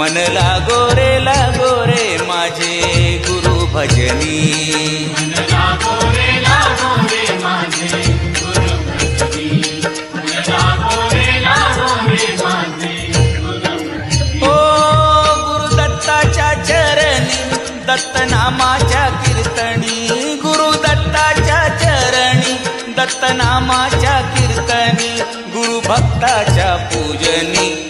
मन लागो रे लागो रे माझे गुरु भजनी. लागो रे लागो रे माझे गुरु भजनी. लागो रे लागो रे माझे गुरु ओ गुरुदत्ताच्या चरणी कीर्तनी. चरणी दत्तनामाच्या कीर्तनी. गुरुभक्ताच्या पूजनी.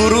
गुरु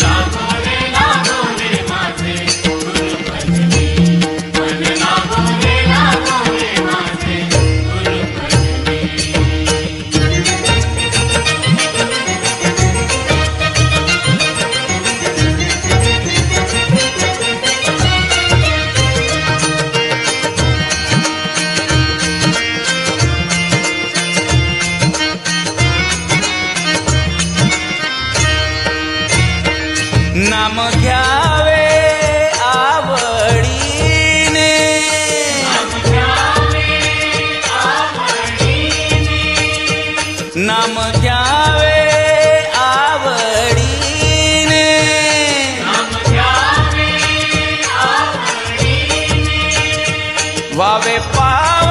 નામ આવડીને. નામ ધ્યાવે આવડીને. વાવે પાવ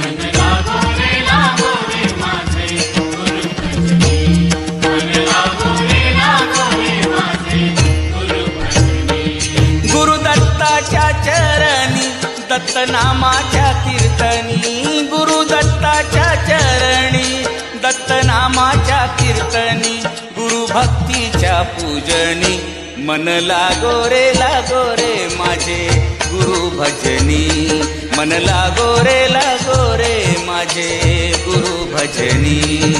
दत्त नामाच्या कीर्तनी गुरुदत्ताच्या चरणी. दत्त नामाच्या कीर्तनी गुरु भक्तीच्या पूजनी. मन लागो रे लागो रे माझे गुरु भजनी. मन लागो रे लागो रे माझे गुरु भजनी.